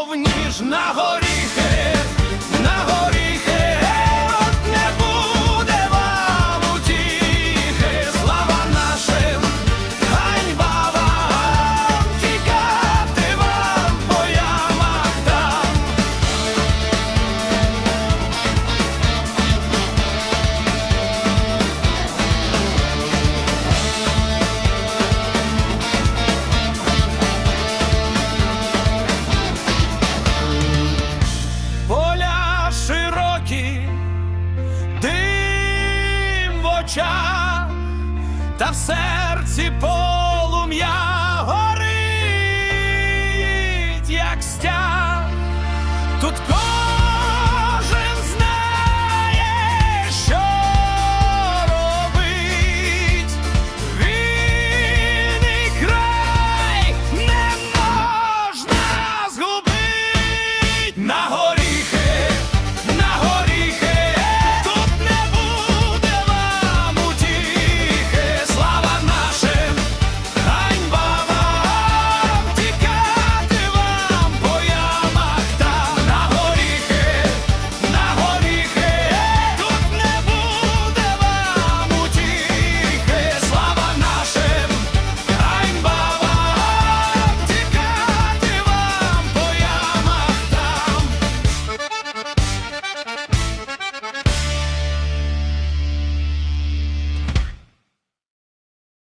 мов ніжна гора. Очах, та в серці по